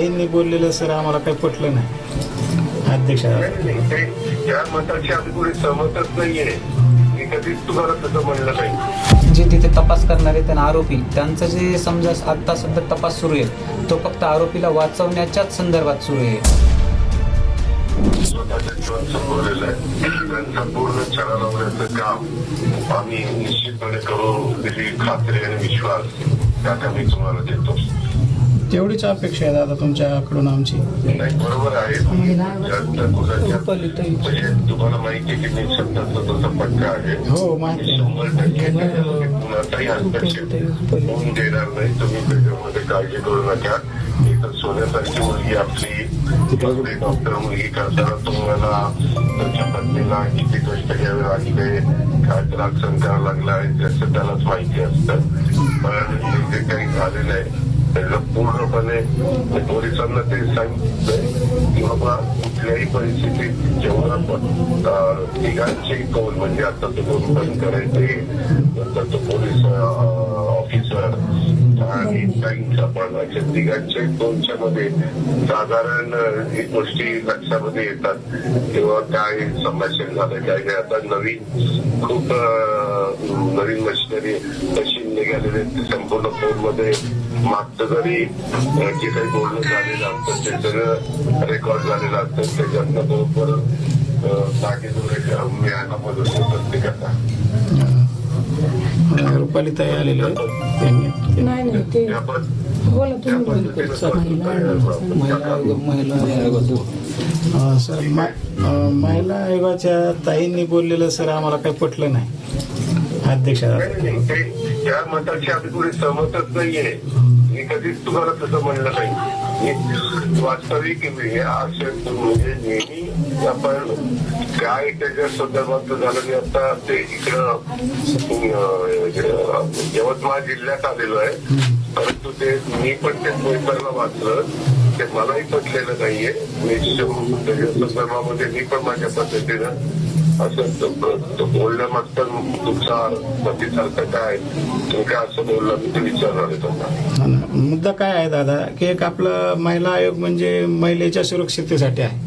ताईंनी बोललेलं सर आम्हाला काही पटलं नाही. अध्यक्ष या मताशी आम्ही कोणी सहमतच नाहीये. मी कधीच तुम्हाला तसं म्हणलं नाही. जे तिथे तपास करणारे त्यांना आरोपी त्यांचं जे समजा आता सध्या तपास सुरू आहे तो फक्त आरोपीला वाचवण्याच्याच संदर्भात सुरू आहे. स्वतःचं जीवन संपवलेलं आहे. त्यांचा पूर्ण छडा लावण्याचं काम आम्ही निश्चितपणे करू दिली. खात्री आणि विश्वास त्यात आम्ही तुम्हाला देतो. तेवढीच अपेक्षा आहे दादा तुमच्याकडून आमची. नाही बरोबर आहे. जास्त म्हणजे तुम्हाला माहिती आहे की मी आहे. हो माहिती आहे. ना. शंभर टक्के त्याच्यामध्ये कुणाचाही हस्तक्षेप होऊन देणार नाही. तुम्ही त्याच्यामध्ये काळजी करू नका. इथं सोन्यासारखी मुलगी आपली. डॉक्टर मुलगी करताना तुम्हाला तुमच्या पत्नीला किती कष्ट घ्यावे लागले काय त्रास सहन करावा लागला आहे त्याचं त्यालाच माहिती असतं. पण हे जे काही झालेलं आहे त्याचं पूर्णपणे पोलिसांना ते सांगितलंय की बाबा कुठल्याही परिस्थितीत जेव्हा पण तिघांचे कौल म्हणजे आता तो दोन पण करायचे नंतर तो पोलीस ऑफिसर आणि बँकचा पण अशा तिघांच्या दोनच्या मध्ये साधारण ही गोष्टी लक्षामध्ये येतात. किंवा काय संभाषण झालं काय काय आता नवीन खूप मशिनरी मशीन निघालेले आहेत. ते संपूर्ण फोनमध्ये मागचं जरी जे काही बोलणं झालेलं असतं ते सगळं रेकॉर्ड झालेलं असतं. त्याच्यातनं बरोबर जागेजोडे मिळायला मदत होत प्रत्येकाला रुपाली ताई आलेले महिला सर महिला आयोगाच्या ताईंनी बोललेलं सर आम्हाला काही पटलं नाही. अध्यक्ष नाही, नाही, ते या मताशी आम्ही कोणी सहमतच नाहीये. मी कधीच तुम्हाला तसं म्हणलं नाही. वास्तविक म्हणजे नेहमी आपण काय त्याच्या संदर्भात झालं मी आता ते इकडं यवतमाळ जिल्ह्यात आलेलो आहे. परंतु ते मी पण ते पेपरला वाचलं. ते मलाही पटलेलं नाहीये. मी संदर्भामध्ये मी पण माझ्या पद्धतीनं असं तो- तो बोलण्यामागचा तुमचा पतीसारखं काय? तुम्ही काय असं बोलला मी ते विचारणार आहे. मुद्दा काय आहे दादा की एक आपलं महिला आयोग म्हणजे महिलेच्या सुरक्षितेसाठी आहे.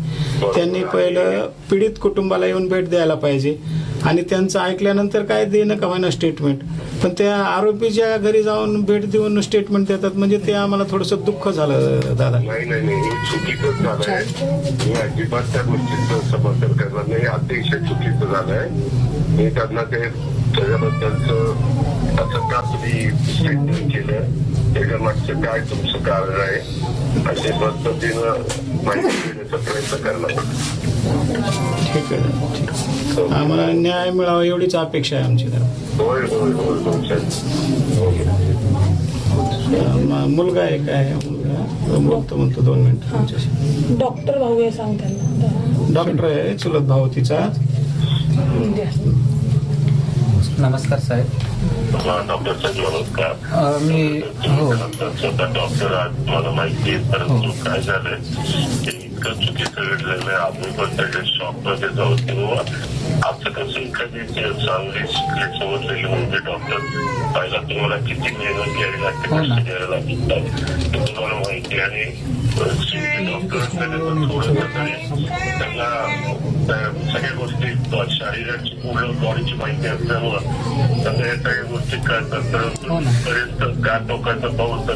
त्यांनी पहिलं पीडित कुटुंबाला येऊन भेट द्यायला पाहिजे. आणि त्यांचं ऐकल्यानंतर काय देणं का होईना स्टेटमेंट पण त्या आरोपीच्या घरी जाऊन भेट देऊन स्टेटमेंट देतात. म्हणजे ते आम्हाला थोडंसं दुःख झालं दादा. नाही नाही नाही. हे चुकीचंच झालंय. मी अजिबात त्या गोष्टीचं समर्थन करणार नाही. हे अतिशय चुकीचं झालंय. मी त्यांना ते त्याच्याबद्दलच असं का तुम्ही स्टेटमेंट केलं? त्याच्या मागचं काय तुमचं कारण आहे? अशा पद्धतीनं माहिती देण्याचा प्रयत्न करणार ठीक आहे. ठीक. आम्हाला न्याय मिळावा एवढीच अपेक्षा आहे आमची दादा होय होय होय तुमच्या म- मुलगा एक आहे मुलगा. बोलतो म्हणतो दोन मिनिटं तुमच्याशी. डॉक्टर भाऊ आहे सांग त्यांना डॉक्टर आहे चुलत भाऊ तिचा. द्या. नमस्कार साहेब. हा डॉक्टर साहेब नमस्कार. अ, मी हो. स्वतः डॉक्टर आज मला माहिती आहे परंतु काय झालंय ते चुकीचं घडलेलं आहे आम्ही पण त्याच्या शॉपमध्ये जाऊ किंवा आमचं कसं एखादी चांगली समजलेली म्हणजे डॉक्टर पाहिला तुम्हाला किती मेहनत घ्यावी लागते हो. कष्ट घ्यावे लागतात ते तुम्हाला माहिती आणि डॉक्टर असल्यानंतर थोडंसं तरी त्यांना त्या सगळ्या गोष्टी शरीराची पूर्ण बॉडीची माहिती असल्यामुळं त्यांना या सगळ्या गोष्टी कळतात हो. तर बरेच गार टोकाचं पाऊस तर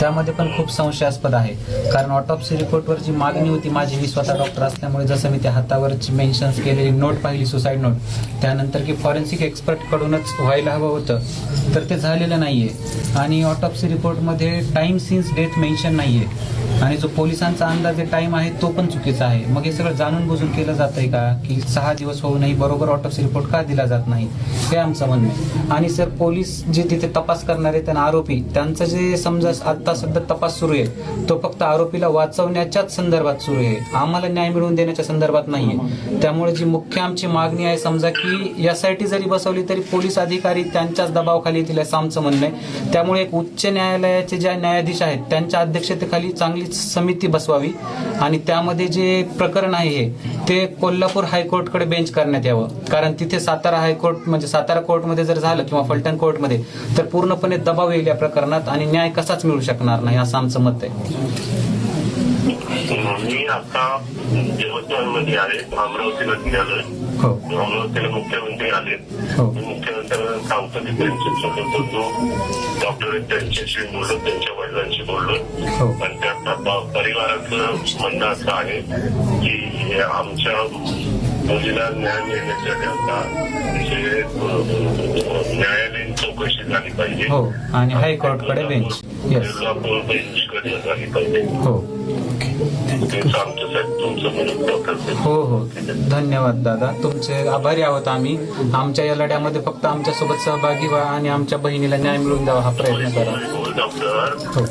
त्यामध्ये पण खूप संशयास्पद आहे. कारण ऑटोप्सी रिपोर्टवर जी मागणी होती माझी मी स्वतः डॉक्टर असल्यामुळे जसं मी त्या हातावरची मेन्शन्स केलेली नोट पाहिली सुसाईड नोट त्यानंतर की फॉरेन्सिक एक्सपर्टकडूनच व्हायला हवं होतं तर ते झालेलं नाही आहे आणि ऑटोप्सी रिपोर्टमध्ये टाईम सिन्स डेथ मेन्शन आहे आणि जो पोलिसांचा अंदाजे टाईम आहे तो पण चुकीचा आहे. मग हे सगळं जाणून बुजून केलं जात आहे का? की सहा दिवस होऊनही बरोबर ऑटोप्सी रिपोर्ट का दिला जात नाही? हे आमचं म्हणणं आहे. आणि सर पोलीस जे तिथे तपास करणारे त्यांना आरोपी त्यांचं जे समजा आता सध्या तपास सुरू आहे. तो फक्त आरोपीला वाचवण्याच्याच संदर्भात सुरू आहे. आम्हाला न्याय मिळवून देण्याच्या संदर्भात नाहीये त्यामुळे जी मुख्य आमची मागणी आहे समजा की एस आय टी जरी बसवली तरी पोलीस अधिकारी त्यांच्याच दबावाखाली येतील असं आमचं म्हणणं आहे. त्यामुळे एक उच्च न्यायालयाचे ज्या न्यायाधीश आहेत त्यांच्या अध्यक्षतेखाली चांगली समिती बसवावी आणि त्यामध्ये जे प्रकरण आहे हे ते कोल्हापूर हायकोर्टकडे बेंच करण्यात यावं. कारण तिथे सातारा हायकोर्ट म्हणजे सातारा कोर्टमध्ये जर झालं किंवा फलटण कोर्टमध्ये तर पूर्णपणे दबाव येईल या प्रकरणात आणि न्याय कसाच मिळू शकणार नाही असं आमचं मत आहे. मी आता यवतमाळमध्ये आहे अमरावतीला निघालोय हो. अमरावतीला मुख्यमंत्री आले. हो. मुख्यमंत्र्यांना सांगतो की त्यांच्यासोबत बोललो डॉक्टर त्यांच्याशी बोललो त्यांच्या वडिलांशी बोललो हो. आणि त्या परिवाराचं म्हणणं असं आहे की आमच्या मुलीला न्याय मिळण्यासाठी आता न्यायालयीन चौकशी झाली पाहिजे. हो आणि हायकोर्टकडे बेंच येस बेंचकडे झाली पाहिजे. हो. हो हो. धन्यवाद दादा. तुमचे आभारी आहोत आम्ही. आमच्या या लढ्यामध्ये फक्त आमच्यासोबत सहभागी व्हा आणि आमच्या बहिणीला न्याय मिळवून द्यावा हा प्रयत्न करा. हो,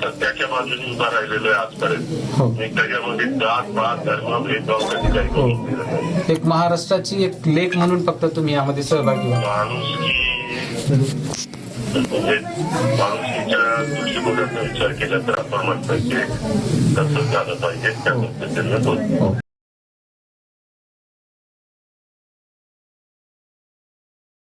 सत्याच्या बाजूने उभा राहिलेलो आहे आजपर्यंत हो. मी त्याच्यामध्ये जात पात धर्म भेदभाव कधी काही. करून दिला नाही. एक महाराष्ट्राची एक लेख म्हणून फक्त तुम्ही यामध्ये सहभागी व्हा माणूस म्हणजे माणुसकीच्या दृष्टिकोनाचा विचार केला तर आपण म्हणतो की तसं झालं पाहिजे त्या पद्धतीनं